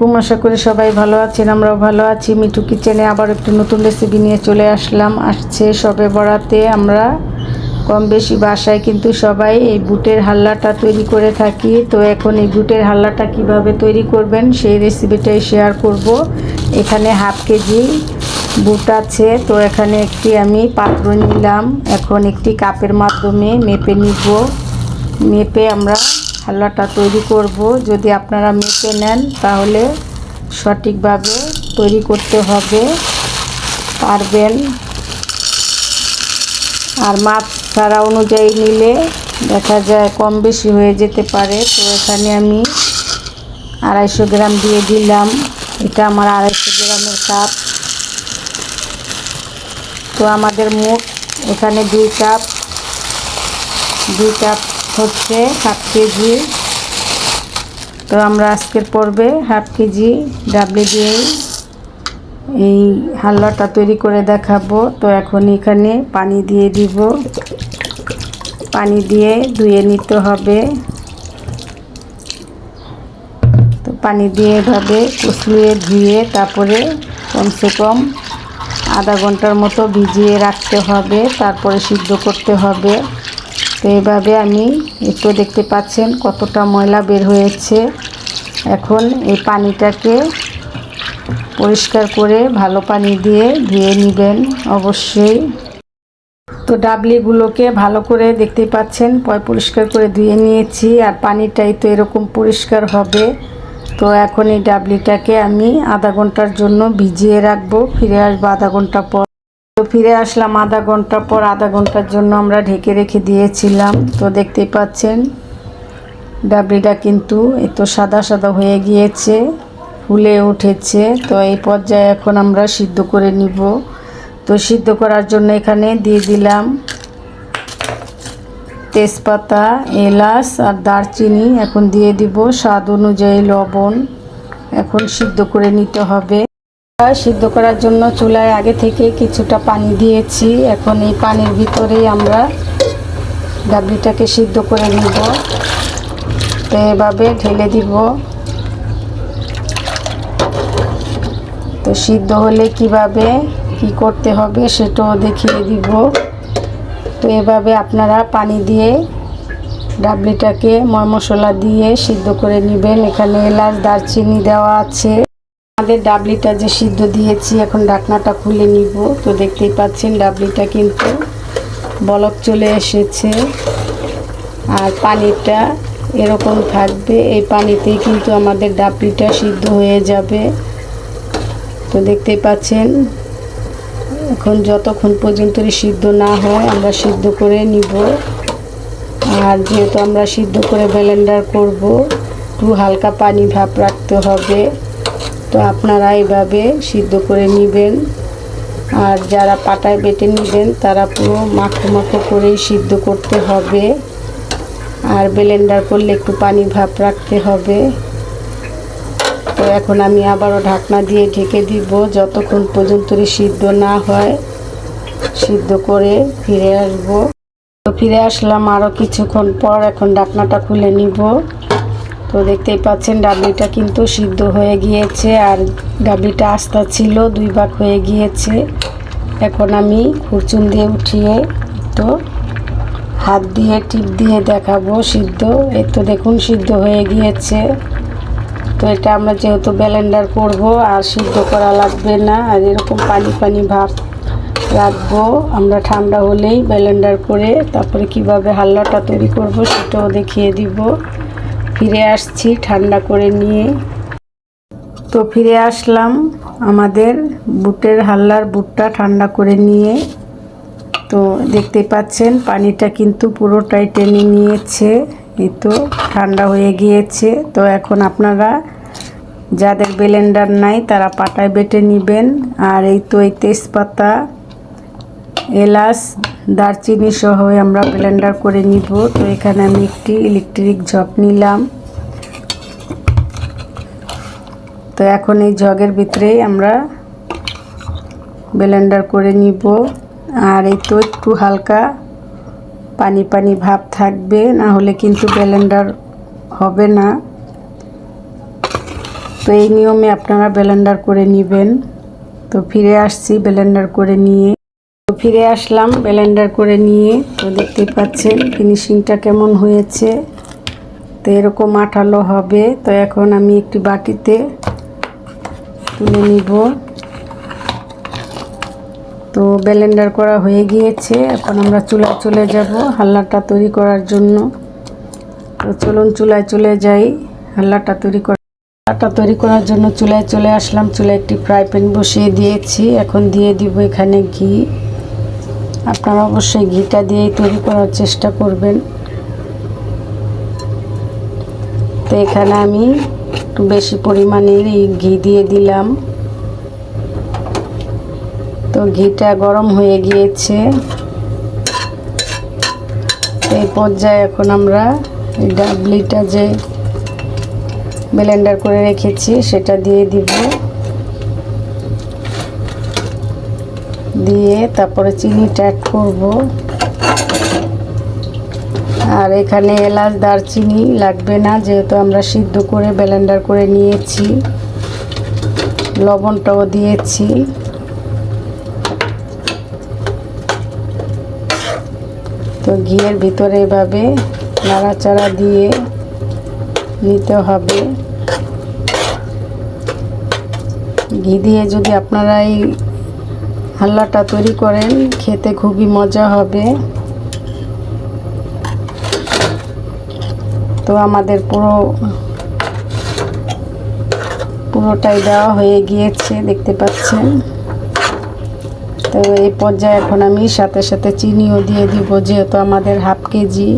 আলাইকুম। আশা করি সবাই ভালো আছেন, আমরাও ভালো আছি। মিঠু কিচেনে আবার একটু নতুন রেসিপি নিয়ে চলে আসলাম। আসছে সবে বড়াতে আমরা কম বেশি বাসায় কিন্তু সবাই এই বুটের হাল্লাটা তৈরি করে থাকি। তো এখন এই বুটের হাল্লাটা কীভাবে তৈরি করবেন সেই রেসিপিটাই শেয়ার করব। এখানে হাফ কেজি বুট আছে। তো এখানে একটি আমি পাত্র নিলাম। এখন একটি কাপের মাধ্যমে মেপে নিব। মেপে আমরা হালুয়াটা তৈরি করব। যদি আপনারা মেপে নেন, তাহলে সঠিকভাবে তৈরি করতে হবে। পারবেন। আর মাপ ছাড়া অনুযায়ী নিলে দেখা যায় কম বেশি হয়ে যেতে পারে। তো এখানে আমি আড়াইশো গ্রাম দিয়ে দিলাম। এটা আমার আড়াইশো গ্রামের কাপ। তো আমাদের মোট এখানে দুই কাপ। দুই কাপ হচ্ছে হাফ কেজি তো আমরা আজকের পর্বে হাফ কেজি ডাবলি দিয়ে এই হালুয়াটা তৈরি করে দেখাবো। তো এখন এখানে পানি দিয়ে দিব। পানি দিয়ে ধুয়ে নিতে হবে। তো পানি দিয়ে এভাবে কুচলিয়ে ধুয়ে তারপরে কমসে কম আধা ঘণ্টার মতো ভিজিয়ে রাখতে হবে। তারপরে সিদ্ধ করতে হবে। তো এভাবে আমি একটু দেখতে পাচ্ছেন কতটা ময়লা বের হয়েছে। এখন এই পানিটাকে পরিষ্কার করে ভালো পানি দিয়ে ধুয়ে নেবেন অবশ্যই। তো ডাবলিগুলোকে ভালো করে দেখতে পাচ্ছেন, পয় পরিষ্কার করে ধুয়ে নিয়েছি আর পানিটাই তো এরকম পরিষ্কার হবে। তো এখন এই ডাবলিটাকে আমি আধা ঘণ্টার জন্য ভিজিয়ে রাখব, ফিরে আসব আধা ঘণ্টা পর। তো ফিরে আসলাম আধা ঘণ্টা পর আধা ঘণ্টার জন্য আমরা ঢেকে রেখে দিয়েছিলাম। তো দেখতেই পাচ্ছেন ডাবলিটা কিন্তু এত সাদা সাদা হয়ে গিয়েছে, ফুলে উঠেছে। তো এই পর্যায়ে এখন আমরা সিদ্ধ করে নিব। তো সিদ্ধ করার জন্য এখানে দিয়ে দিলাম তেজপাতা, এলাচ আর দারচিনি। এখন দিয়ে দিব স্বাদ অনুযায়ী লবণ। এখন সিদ্ধ করে নিতে হবে। সিদ্ধ করার জন্য চুলায় আগে থেকে কিছুটা পানি দিয়েছি। এখন এই পানির ভিতরেই আমরা ডাবলিটাকে সিদ্ধ করে নিব। তো এভাবে ঢেলে দিব। তো সিদ্ধ হলে কীভাবে, কি করতে হবে সেটাও দেখিয়ে দিব। তো এভাবে আপনারা পানি দিয়ে ডাবলিটাকে ময় মশলা দিয়ে সিদ্ধ করে নেবেন। এখানে এলাচ, দারচিনি দেওয়া আছে। আমাদের ডাবলিটা যে সিদ্ধ দিয়েছি, এখন ডাকনাটা খুলে নিব। তো দেখতেই পাচ্ছেন ডাবলিটা কিন্তু বলক চলে এসেছে। আর পানিটা এরকম থাকবে, এই পানিতেই কিন্তু আমাদের ডাবলিটা সিদ্ধ হয়ে যাবে। তো দেখতেই পাচ্ছেন, এখন যতক্ষণ পর্যন্ত সিদ্ধ না হয়, আমরা সিদ্ধ করে নিব। আর যেহেতু আমরা সিদ্ধ করে ব্লেন্ডার করব, একটু হালকা পানি ভাপ রাখতে হবে। তো আপনারা এইভাবে সিদ্ধ করে নেবেন। আর যারা পাটায় বেটে নেবেন, তারা পুরো মাখো মাখো করেই সিদ্ধ করতে হবে। আর ব্লেন্ডার করলে একটু পানি ভাপ রাখতে হবে। তো এখন আমি আবারও ঢাকনা দিয়ে ঢেকে দিব, যতক্ষণ পর্যন্ত সিদ্ধ না হয়। সিদ্ধ করে ফিরে আসব। তো ফিরে আসলাম আরও কিছুক্ষণ পর, এখন ঢাকনাটা খুলে নিব। তো দেখতেই পাচ্ছেন, ডাবলিটা কিন্তু সিদ্ধ হয়ে গিয়েছে আর ডাবলিটা আস্তা ছিল, দুই ভাগ হয়ে গিয়েছে। এখন আমি খুরচুন দিয়ে উঠিয়ে তো হাত দিয়ে, টিপ দিয়ে দেখাবো সিদ্ধ। এই তো দেখুন, সিদ্ধ হয়ে গিয়েছে। তো এটা আমরা যেহেতু ব্লেন্ডার করব, আর সিদ্ধ করা লাগবে না, আর এরকম পানি পানি ভাব রাখব। আমরা ঠান্ডা হলেই ব্লেন্ডার করে তারপরে কীভাবে হালুয়াটা তৈরি করব সেটাও দেখিয়ে দিব। ফিরে আসছি, ঠান্ডা করে নিয়ে। তো ফিরে আসলাম আমাদের বুটের হাল্লার বুটটা ঠান্ডা করে নিয়ে। তো দেখতে পাচ্ছেন, পানিটা কিন্তু পুরোটাই টেনে নিয়েছে। এই তো ঠান্ডা হয়ে গিয়েছে। তো এখন আপনারা, যাদের ব্লেন্ডার নাই, তারা পাটায় বেটে নেবেন। আর এই তো এই তেজপাতা, এলাচ দারচিনি সহ আমরা ব্লেন্ডার করে নিব। তো এখানে আমি একটি ইলেকট্রিক ঝক নিলাম। তো এখন এই জগের ভিতরেই আমরা ব্লেন্ডার করে নিব। আর এই তো একটু হালকা পানি পানি ভাব থাকবে, না হলে কিন্তু ব্লেন্ডার হবে না। তো এই নিয়মে আপনারা ব্লেন্ডার করে নেবেন। তো ফিরে আসছি ব্লেন্ডার করে নিয়ে। তো ফিরে আসলাম ব্লেন্ডার করে নিয়ে। তো দেখতেই পাচ্ছেন ফিনিশিংটা কেমন হয়েছে। তো এরকম আঠালো হবে। তো এখন আমি একটি বাটিতে তুলে নিব। তো ব্লেন্ডার করা হয়ে গিয়েছে। এখন আমরা চুলায় চলে যাব হাল্লাটা তৈরি করার জন্য। তো চলুন চুলায় চলে যাই হাল্লাটা তৈরি করা হাল্লাটা তৈরি করার জন্য চুলায় চলে আসলাম। চুলায় একটি ফ্রাই প্যান বসিয়ে দিয়েছি। এখন দিয়ে দিব এখানে ঘি। আপনারা অবশ্যই ঘিটা দিয়েই তৈরি করার চেষ্টা করবেন। তো এখানে আমি একটু বেশি পরিমাণের এই ঘি দিয়ে দিলাম। তো ঘিটা গরম হয়ে গিয়েছে। এই পর্যায়ে এখন আমরা ডাবলিটা যে ব্লেন্ডার করে রেখেছি, সেটা দিয়ে দিব। দিয়ে তারপরে চিনিটা অ্যাড করব। আর এখানে এলাচ, দারচিনি লাগবে না, যেহেতু আমরা সিদ্ধ করে ব্লেন্ডার করে নিয়েছি। লবণটাও দিয়েছি। তো ঘিয়ের ভিতরে এভাবে নাড়াচাড়া দিয়ে নিতে হবে। ঘি দিয়ে যদি আপনারা এই হাল্লাটা তৈরি করেন, খেতে খুবই মজা হবে। তো আমাদের পুরো, পুরোটাই দেওয়া হয়ে গিয়েছে, দেখতে পাচ্ছেন। তো এই পর্যায়ে এখন আমি সাথে সাথে চিনিও দিয়ে দিব, যেহেতু আমাদের হাফ কেজি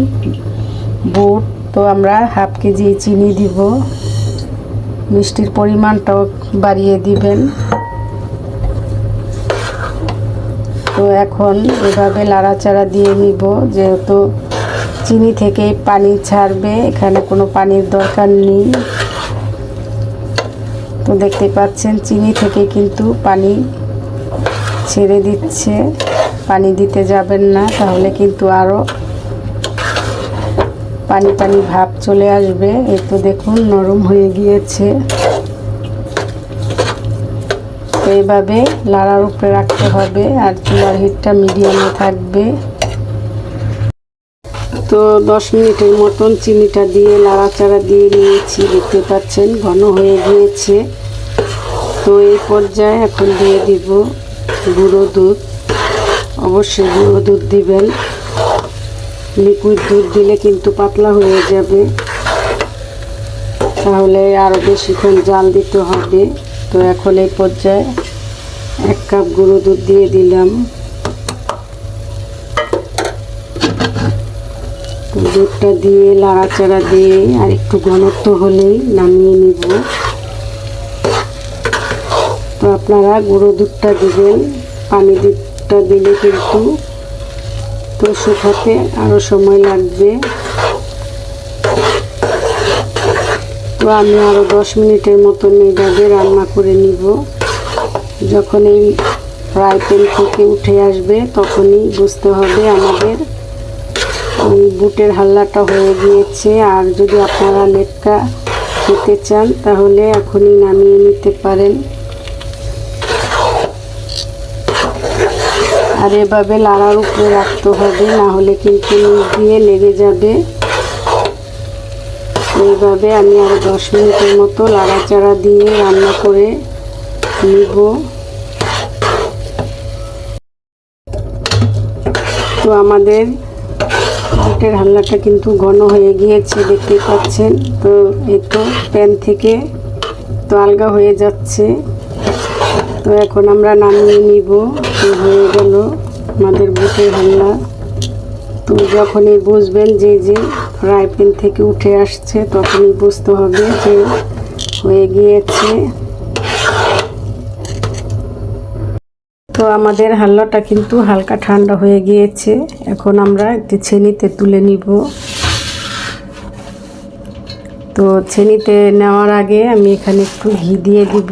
বুট। তো আমরা হাফ কেজি চিনি দিব। মিষ্টির পরিমাণটাও বাড়িয়ে দিবেন। তো এখন এভাবে লাড়াচাড়া দিয়ে নিব, যেহেতু চিনি থেকে পানি ছাড়বে, এখানে কোনো পানির দরকার নেই। তো দেখতে পাচ্ছেন, চিনি থেকে কিন্তু পানি ছেড়ে দিচ্ছে। পানি দিতে যাবেন না, তাহলে কিন্তু আরও পানি পানি ভাব চলে আসবে। এই তো দেখুন, নরম হয়ে গিয়েছে। এইভাবে লাড়ার উপরে রাখতে হবে আর চুলার হিটটা মিডিয়ামে থাকবে। তো দশ মিনিটের মতন চিনিটা দিয়ে লাড়াচাড়া দিয়ে নিয়েছি, দেখতে পাচ্ছেন ঘন হয়ে গিয়েছে। তো এই পর্যায়ে এখন দিয়ে দিব গুঁড়ো দুধ। অবশ্যই গুঁড়ো দুধ দিবেন। লিকুইড দুধ দিলে কিন্তু পাতলা হয়ে যাবে। তাহলে আরও বেশিক্ষণ জাল দিতে হবে। তো এখন এই পর্যায়ে এক কাপ গুঁড়ো দুধ দিয়ে দিলাম। দুধটা দিয়ে লাড়াচাড়া দিয়ে আর একটু ঘনত্ব হলেই নামিয়ে নিব। তো আপনারা গুঁড়ো দুধটা দিবেন, পানি দুধটা দিলে কিন্তু তো শুকাতে আরও সময় লাগবে। তো আমি আরও দশ মিনিটের মতন এইভাবে রান্না করে নিব। যখন এই ফ্রাই প্যান থেকে উঠে আসবে, তখনই বুঝতে হবে আমাদের বুটের হাল্লাটা হয়ে গিয়েছে। আর যদি আপনারা লেটকা খেতে চান, তাহলে এখনই নামিয়ে নিতে পারেন। আর এভাবে লাড়ার উপরে রাখতে হবে, না হলে কিন্তু নিচ দিয়ে লেগে যাবে। এইভাবে আমি আরও দশ মিনিটের মতো লাড়াচাড়া দিয়ে রান্না করে নিব। তো আমাদের বুটের হাল্লাটা কিন্তু ঘন হয়ে গিয়েছে দেখতে পাচ্ছেন। তো এই প্যান থেকে তো আলগা হয়ে যাচ্ছে। তো এখন আমরা নামিয়ে নিব, তো হয়ে গেল আমাদের বুটের হাল্লা তো যখনই বুঝবেন যে যে ফ্রাই প্যান থেকে উঠে আসছে, তখনই বুঝতে হবে যে হয়ে গিয়েছে। তো আমাদের হাল্লাটা কিন্তু হালকা ঠান্ডা হয়ে গিয়েছে। এখন আমরা একটি ছেনিতে তুলে নিব। তো ছেনিতে নেওয়ার আগে আমি এখানে একটু ঘি দিয়ে দিব।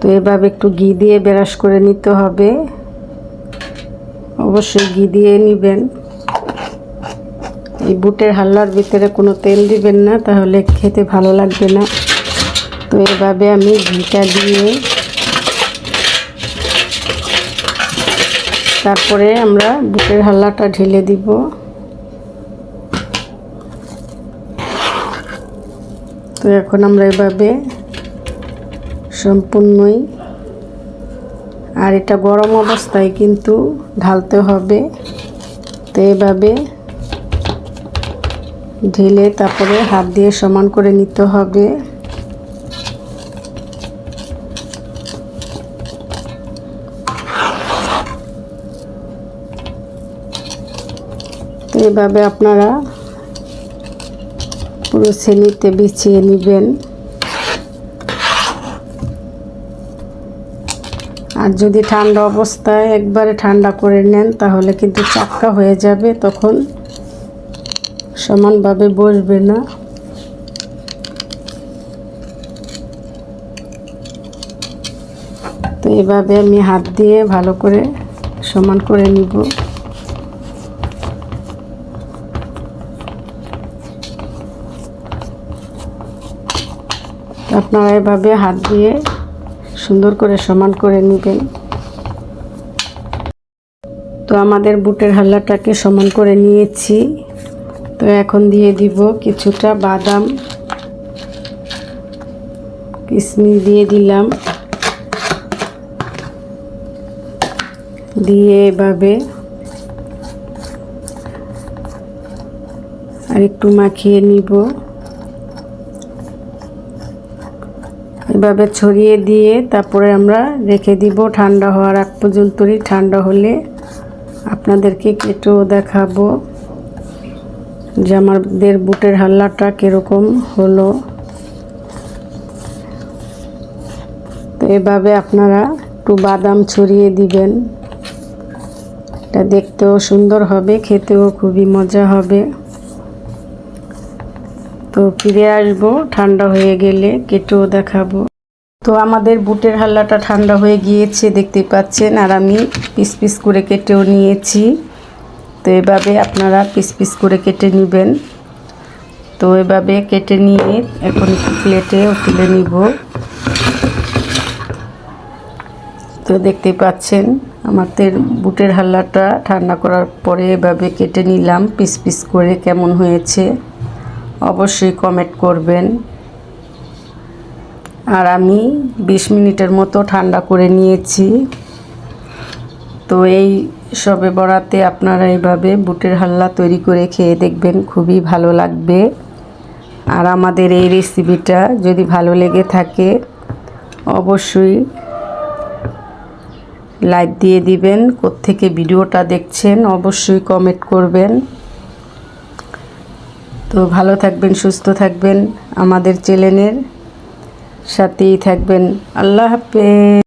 তো এভাবে একটু ঘি দিয়ে ব্রাশ করে নিতে হবে। অবশ্যই ঘি দিয়ে নেবেন। এই বুটের হাল্লার ভিতরে কোনো তেল দিবেন না, তাহলে খেতে ভালো লাগবে না। তো এভাবে আমি ঘিটা দিয়ে তারপরে আমরা বুটের হাল্লাটা ঢেলে দিব। তো এখন আমরা এভাবে সম্পূর্ণই আর এটা গরম অবস্থায় কিন্তু ঢালতে হবে। তো এভাবে ঢেলে তারপরে হাত দিয়ে সমান করে নিতে হবে। তো এভাবে আপনারা পুরো শ্রেণীতে বিছিয়ে নেবেন। আর যদি ঠান্ডা অবস্থায় একবারে ঠান্ডা করে নেন, তাহলে কিন্তু চাক্কা হয়ে যাবে, তখন সমানভাবে বসবে না। তো এভাবে আমি হাত দিয়ে ভালো করে সমান করে নিব। আপনারা এভাবে হাত দিয়ে সুন্দর করে সমান করে নেবেন। তো আমাদের বুটের হাল্লাটাকে সমান করে নিয়েছি। তো এখন দিয়ে দিব কিছুটা বাদাম। কিশমিশ দিয়ে দিলাম। দিয়ে এভাবে আর একটু মাখিয়ে নিব। এভাবে ছড়িয়ে দিয়ে তারপরে আমরা রেখে দিব। ঠান্ডা হওয়ার আগ পর্যন্তই ঠান্ডা হলে আপনাদেরকে কেটেও দেখাবো যে আমাদের বুটের হাল্লাটা কীরকম হলো। তো এভাবে আপনারা একটু বাদাম ছড়িয়ে দিবেন। এটা দেখতেও সুন্দর হবে, খেতেও খুবই মজা হবে। তো ফিরে আসব, ঠান্ডা হয়ে গেলে কেটেও দেখাবো। তো আমাদের বুটের হাল্লাটা ঠান্ডা হয়ে গিয়েছে, দেখতে পাচ্ছেন, আর আমি পিস পিস করে কেটেও নিয়েছি। তো এভাবে আপনারা পিস পিস করে কেটে নেবেন। তো এভাবে কেটে নিয়ে এখন প্লেটে তুলে নিব। তো দেখতে পাচ্ছেন, আমাদের বুটের হাল্লাটা ঠান্ডা করার পরে এভাবে কেটে নিলাম, পিস পিস করে কেমন হয়েছে। অবশ্যই কমেন্ট করবেন। আর আমি বিশ মিনিটের মতো ঠান্ডা করে নিয়েছি। তো এই সবে বরাতে আপনারা এইভাবে বুটের হাল্লা তৈরি করে খেয়ে দেখবেন, খুবই ভালো লাগবে। আর আমাদের এই রেসিপিটা যদি ভালো লেগে থাকে, অবশ্যই লাইক দিয়ে দিবেন। কোত্থেকে ভিডিওটা দেখছেন, অবশ্যই কমেন্ট করবেন। তো ভালো থাকবেন সুস্থ থাকবেন আমাদের চ্যানেলের সাথেই থাকবেন। আল্লাহ হাফেজ।